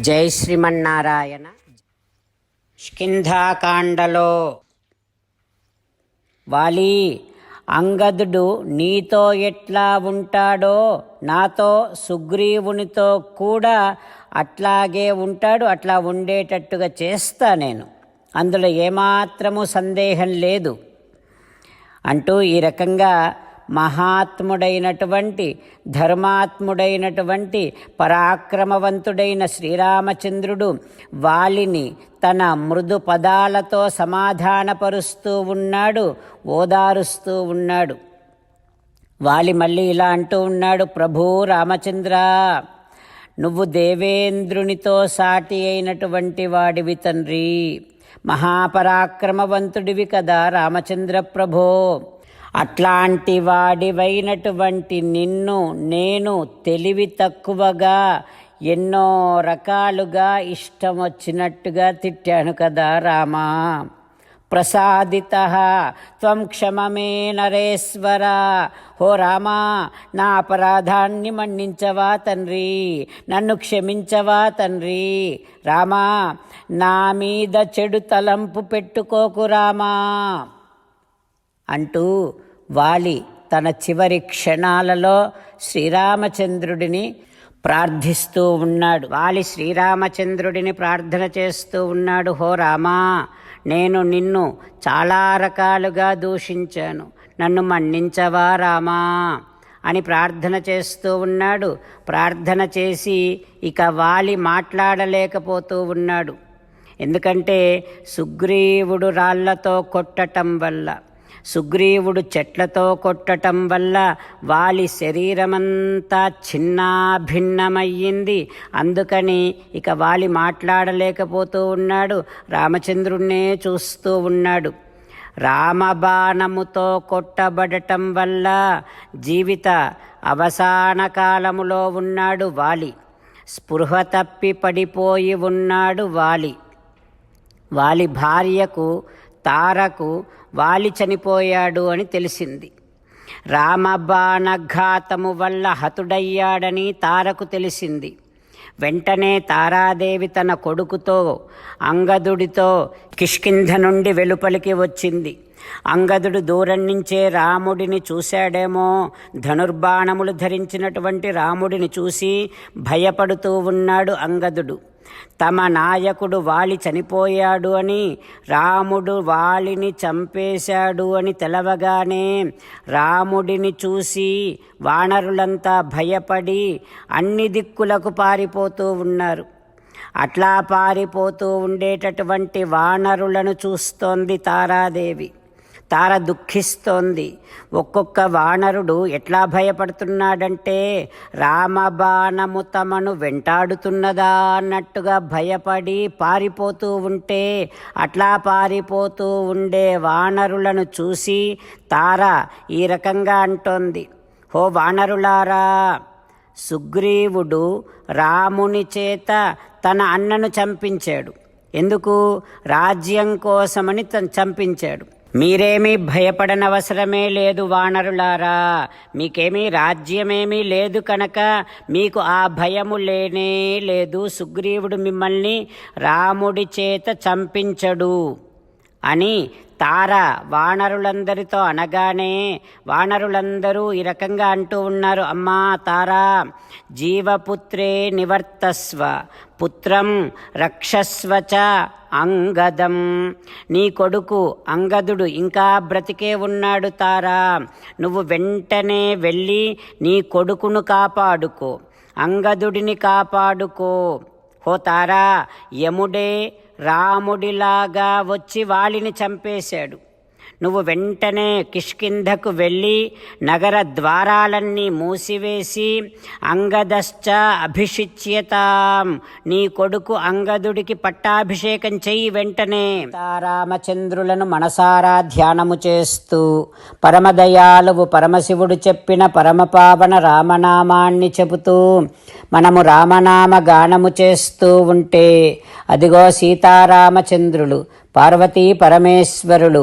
జై శ్రీమన్నారాయణ. స్కింధాకాండలో వాలి అంగదుడు నీతో ఎట్లా ఉంటాడో నాతో సుగ్రీవునితో కూడా అట్లాగే ఉంటాడు అట్లా ఉండేటట్టుగా చేస్తా నేను. అందులో ఏమాత్రము సందేహం లేదు. అంటూ ఈ రకంగా మహాత్ముడైనటువంటి ధర్మాత్ముడైనటువంటి పరాక్రమవంతుడైన శ్రీరామచంద్రుడు వాలిని తన మృదు పదాలతో సమాధానపరుస్తూ ఉన్నాడు ఓదారుస్తూ ఉన్నాడు. వాలి మళ్ళీ ఇలా అంటూ ఉన్నాడు ప్రభూ రామచంద్ర నువ్వు దేవేంద్రునితో సాటి అయినటువంటి వాడివి తండ్రి. మహాపరాక్రమవంతుడివి కదా రామచంద్ర ప్రభో. అట్లాంటి వాడివైనటువంటి నిన్ను నేను తెలివి తక్కువగా ఎన్నో రకాలుగా ఇష్టం వచ్చినట్టుగా తిట్టాను కదా రామా. ప్రసాదిత త్వం క్షమమే నరేశ్వర. హో రామా నా అపరాధాన్ని మన్నించవా తండ్రి? నన్ను క్షమించవా తండ్రి? రామా నా మీద చెడు తలంపు పెట్టుకోకు రామా. అంటూ వాలి తన చివరి క్షణాలలో శ్రీరామచంద్రుడిని ప్రార్థిస్తూ ఉన్నాడు. వాలి శ్రీరామచంద్రుడిని ప్రార్థన చేస్తూ ఉన్నాడు. హో రామా నేను నిన్ను చాలా రకాలుగా దూషించాను. నన్ను మన్నించవా రామా? అని ప్రార్థన చేస్తూ ఉన్నాడు. ప్రార్థన చేసి ఇక వాలి మాట్లాడలేకపోతూ ఉన్నాడు. ఎందుకంటే సుగ్రీవుడు రాళ్ళతో కొట్టటం వల్ల సుగ్రీవుడు చెట్లతో కొట్టటం వల్ల వాలి శరీరమంతా చిన్నాభిన్నమయ్యింది అందుకని ఇక వాలి మాట్లాడలేకపోతూ ఉన్నాడు. రామచంద్రుణ్ణే చూస్తూ ఉన్నాడు. రామబాణముతో కొట్టబడటం వల్ల జీవిత అవసాన కాలములో ఉన్నాడు వాలి. స్పృహ తప్పి పడిపోయి ఉన్నాడు వాలి. వాలి భార్యకు తారకు వాలి చనిపోయాడు అని తెలిసింది. రామబాణఘాతము వల్ల హతుడయ్యాడని తారకు తెలిసింది. వెంటనే తారాదేవి తన కొడుకుతో అంగదుడితో కిష్కింధ నుండి వెలుపలికి వచ్చింది. అంగదుడు దూరం నుంచే రాముడిని చూశాడేమో. ధనుర్బాణములు ధరించినటువంటి రాముడిని చూసి భయపడుతూ ఉన్నాడు అంగదుడు. తమ నాయకుడు వాలి చనిపోయాడు అని రాముడు వాలిని చంపేశాడు అని తెలవగానే రాముడిని చూసి వానరులంతా భయపడి అన్ని దిక్కులకు పారిపోతూ ఉన్నారు. అట్లా పారిపోతూ ఉండేటటువంటి వానరులను చూస్తోంది తారాదేవి. తార దుఃఖిస్తోంది. ఒక్కొక్క వానరుడు ఎట్లా భయపడుతున్నాడంటే రామబాణము తమను వెంటాడుతున్నదా అన్నట్టుగా భయపడి పారిపోతూ ఉంటే అట్లా పారిపోతూ ఉండే వానరులను చూసి తార ఈ రకంగా అంటోంది. హో వానరులారా సుగ్రీవుడు రాముని చేత తన అన్నను చంపించాడు. ఎందుకు? రాజ్యం కోసమని చంపించాడు. మీరేమీ భయపడనవసరమే లేదు వానరులారా. మీకేమీ రాజ్యమేమీ లేదు కనుక మీకు ఆ భయము లేనే లేదు. సుగ్రీవుడు మిమ్మల్ని రాముడి చేత చంపించడు. అని తార వానరులందరితో అనగానే వానరులందరూ ఈ రకంగా అంటూ ఉన్నారు. అమ్మా తారా జీవపుత్రే నివర్తస్వ పుత్రం రక్షస్వచ అంగదం. నీ కొడుకు అంగదుడు ఇంకా బ్రతికే ఉన్నాడు తారా. నువ్వు వెంటనే వెళ్ళి నీ కొడుకును కాపాడుకో అంగదుడిని కాపాడుకో. హో తారా యముడే రాముడిలాగా వచ్చి వాళ్ళని చంపేశాడు. నువ్వు వెంటనే కిష్కింధకు వెళ్ళి నగర ద్వారాలన్నీ మూసివేసి అంగదశ్చ అభిషిచ్యతాం. నీ కొడుకు అంగదుడికి పట్టాభిషేకం చెయ్యి వెంటనే. రామచంద్రులను మనసారా ధ్యానము చేస్తూ పరమదయాలువు పరమశివుడు చెప్పిన పరమపావన రామనామాన్ని చెబుతూ మనము రామనామ గానము చేస్తూ ఉంటే అదిగో సీతారామచంద్రులు పార్వతీ పరమేశ్వరులు